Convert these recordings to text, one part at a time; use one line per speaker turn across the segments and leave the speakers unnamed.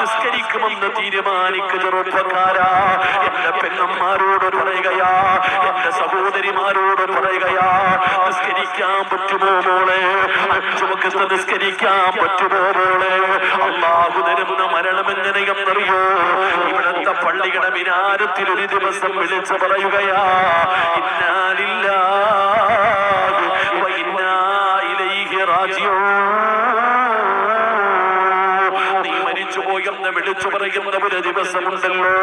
നിസ്കരിക്കുമെന്ന് തീരുമാനിക്ക് ചെറുപ്പക്കാരാ എന്റെ പെണ്ണന്മാരോട് പറയുകയാ എന്റെ സഹോദരിമാരോട് പറയുകയാ നിസ്കരിക്കാൻ പറ്റുമോ മോളെ? അഞ്ചു നിസ്കരിക്കാൻ പറ്റുമോ മോളെ? അള്ളാഹു തരുന്ന മരണം എങ്ങനെയെന്നറിയോ? ഇവിടത്തെ പള്ളിയുടെ വിനാരത്തിൽ ഒരു ദിവസം വിളിച്ചു പറയുകയാ ദിവസമുണ്ടല്ലോ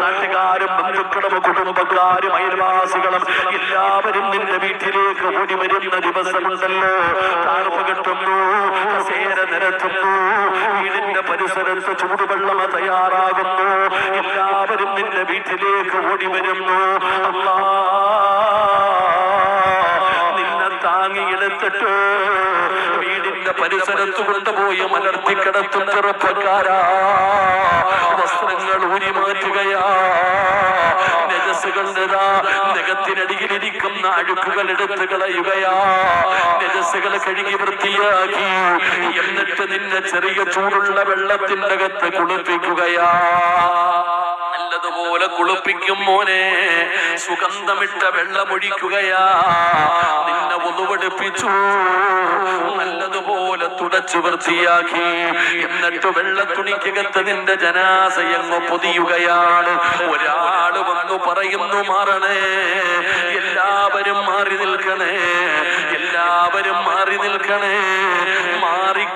നാട്ടുകാരും ബന്ധുക്കളും കുടുംബക്കാരും അയൽവാസികളും എല്ലാവരും നിന്റെ വീട്ടിലേക്ക് ഓടി വരുന്ന ദിവസമുണ്ടല്ലോ. താർപ്പ് കെട്ടുന്നു കസേര നിരത്തുന്നു വീടിന്റെ പരിസരത്ത് ചൂടുവെള്ളം തയ്യാറാകുന്നു. എല്ലാവരും നിന്റെ വീട്ടിലേക്ക് ഓടി വരുന്നു. അല്ലാ വീടിന്റെ പരിസരത്ത് കൊണ്ടുപോയി മലർത്തി കിടത്തും ചെറുപ്പക്കാരാ. വസ്ത്രങ്ങൾ ഊരി മാറ്റുകയാ. നഖത്തിനടിയിലിരിക്കുന്ന അഴുക്കുകൾ എടുത്തു കളയുകയാ. നജസുകൾ കഴുകി വൃത്തിയാക്കി. എന്നിട്ട് നിന്നെ ചെറിയ ചൂടുള്ള വെള്ളത്തിന്റെ അകത്ത് കുളിപ്പിക്കുകയാ. നല്ലതുപോലെ കുളിപ്പിക്കും മോനെ. സുഗന്ധമിട്ട വെള്ളമൊഴിക്കുകയാ. നിന്നെ ഒന്നുപടിപ്പിച്ചു നല്ലതുപോലെ തുടച്ചു വൃത്തിയാക്കി. എന്നിട്ട് വെള്ള തുണിക്കകത്ത് നിന്റെ ജനാസയങ്ങ് പൊതിയുകയാണ്. ഒരാൾ വന്നു പറയുന്നു മാറണേ. എല്ലാവരും മാറി നിൽക്കണേ. എല്ലാവരും മാറി നിൽക്കണേ. മാറിക്കഴിയുമ്പോ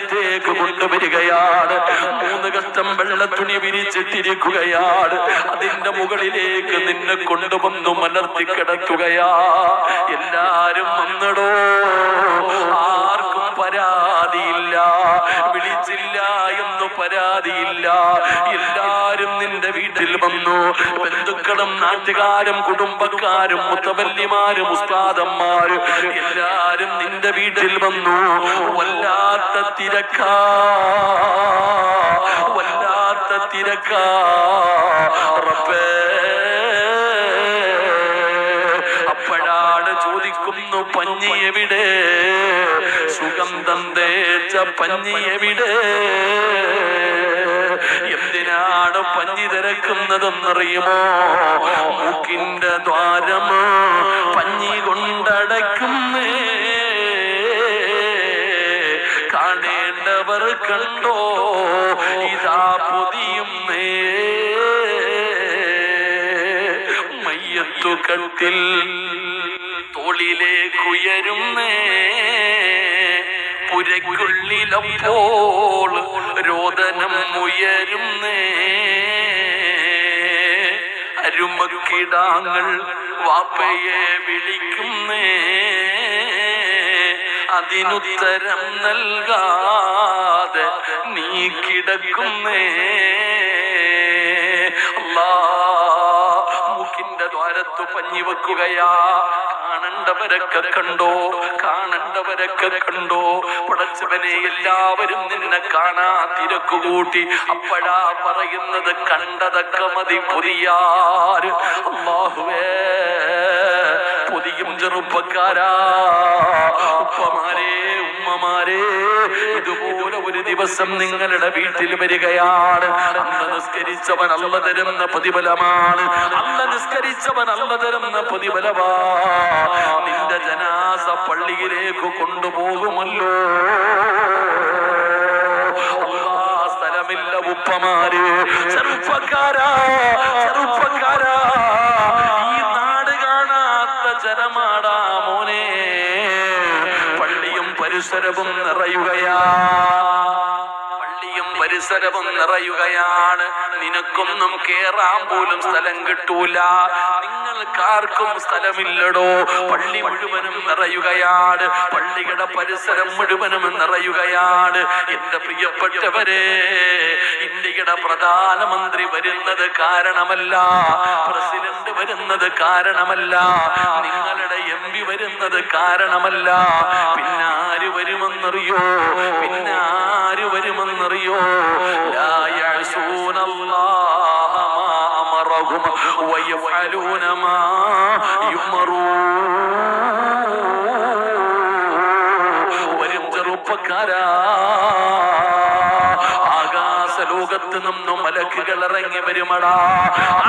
വീടിനകത്തേക്ക് കൊണ്ടുവരികയാണ്. മൂന്ന് കഷ്ടം വെള്ളത്തുണി വിരിച്ചിട്ടിരിക്കുകയാണ്. അതിന്റെ മുകളിലേക്ക് നിന്നെ കൊണ്ടുവന്നു മലർത്തി കിടക്കുകയാ. എല്ലാരും വന്നടോ. വീട്ടിൽ വന്നു. ബന്ധുക്കളും നാട്ടുകാരും കുടുംബക്കാരും മുത്തവല്ലിമാരും ഉസ്താദന്മാരും എല്ലാരും നിന്റെ വീട്ടിൽ വന്നു. വല്ലാത്ത തിരക്ക. വല്ലാത്ത തിരക്ക. റബ്ബേ. അപ്പോഴാണ് ചോദിക്കുന്നു പഞ്ഞി എവിടെ? സുഗന്ധം തേച്ച പഞ്ഞി എവിടെ? പഞ്ഞി തിരക്കുന്നതെന്നറിയുമോ? മൂക്കിന്റെ ദ്വാരം പഞ്ഞി കൊണ്ടടയ്ക്കുന്നേ? കാണേണ്ടവർ കണ്ടോ? ഇതാ പൊതിയുന്നേ. മയ്യത്തു കട്ടിൽ തോളിലേക്കുയരുന്നേ പുരയ്ക്കുള്ളിലപ്പോൾ രോദനം ഉയരുന്നേ. അരുമക്കിടാങ്ങൾ വാപ്പയെ വിളിക്കുന്നേ. അതിനുത്തരം നൽകാതെ നീ കിടക്കുന്നേ. ദ്വാരത്ത് പഞ്ഞി വെക്കുകയാ. കാണണ്ടവരൊക്കെ കണ്ടോ? കാണണ്ടവരൊക്കെ കണ്ടോ? പടച്ചവനെ എല്ലാവരും നിന്നെ കാണാ. തിരക്കു കൂട്ടി അപ്പോഴാ പറയുന്നത് കണ്ടതൊക്കെ മതി പൊതിയാറ് അള്ളാഹുവേ പൊതിയും ചെറുപ്പക്കാരാ. ഉപ്പമാരെ ഉമ്മമാരെ ഇതുപോലെ ഒരു ദിവസം നിങ്ങളുടെ വീട്ടിൽ വരികയാണ്. അന്ന് നിസ്കരിച്ചവൻ അല്ല തരുന്ന പ്രതിഫലമാണ്. അല്ല നിസ്കരിച്ചവൻ അല്ല തരുന്ന പ്രതിഫലമാ നിന്റെ ജനാസ പള്ളിയിലേക്ക് കൊണ്ടുപോകുമല്ലോ. സ്ഥലമില്ല ഉപ്പമാര്. ചെറുപ്പക്കാരാ ചെറുപ്പക്കാരാ. ഈ നാട് കാണാത്ത ജനമാടാ മോനെ. പള്ളിയും പരിസരവും നിറയുകയാ. പരിസരവും നിറയുകയാണ്. നിനക്കൊന്നും കേറാൻ പോലും സ്ഥലം കിട്ടൂല. നിങ്ങൾക്കാർക്കും സ്ഥലമില്ലടോ. പള്ളി മുഴുവനും നിറയുകയാണ്. പള്ളിയുടെ പരിസരം മുഴുവനും നിറയുകയാണ്. എന്റെ പ്രിയപ്പെട്ടവരെ ഇന്ത്യയുടെ പ്രധാനമന്ത്രി വരുന്നത് കാരണമല്ല. പ്രസിഡന്റ് വരുന്നത് കാരണമല്ല. നിങ്ങളുടെ എം പി വരുന്നത് കാരണമല്ല. പിന്നെ ആര് വരുമെന്നറിയോ? പിന്നെ ആര് വരുമെന്നറിയോ? ലാ യഅ്സൂനല്ലാഹ أمرهم ويفعلون ما يؤمرون വരും ചെറുപ്പക്കാരാ ആകാശ ലോകത്ത് നിന്നും മലക്കുകൾ ഇറങ്ങി വരുമടാ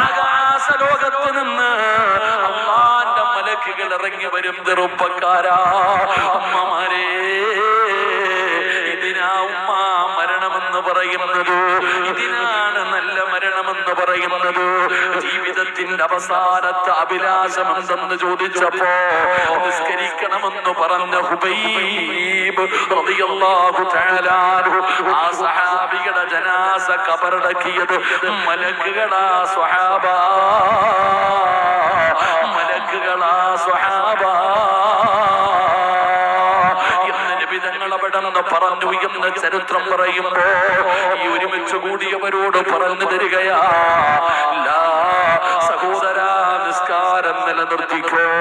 ആകാശ ലോകത്ത് നിന്ന് അമ്മാന്റെ മലക്കുകൾ ഇറങ്ങി വരും ചെറുപ്പക്കാരാ അമ്മമാരേ ഇതിനാ ഉമ്മ മരണമെന്ന് പറയുന്നത് ഇതിനാണ് നല്ല മരണമെന്ന് പറയുന്നത് ജീവിതത്തിന്റെ അവസാനത്തെ അഭിലാഷം എന്തെന്ന് ചോദിച്ചപ്പോ നിസ്കരിക്കണമെന്ന് പറഞ്ഞ ഹുബൈബ് ആ സഹാബിയുടെ ജനാസ കബറടക്കിയത് മലക്കുകളാ സ്വഹാബ. മലക്കുകളാ സ്വഹാബ. എന്ന് പറഞ്ഞു എന്ന് ചരിത്രം പറയുമ്പോ ഈ ഒരുമിച്ച് കൂടിയവരോട് പറഞ്ഞു തരികയാ Atlántico.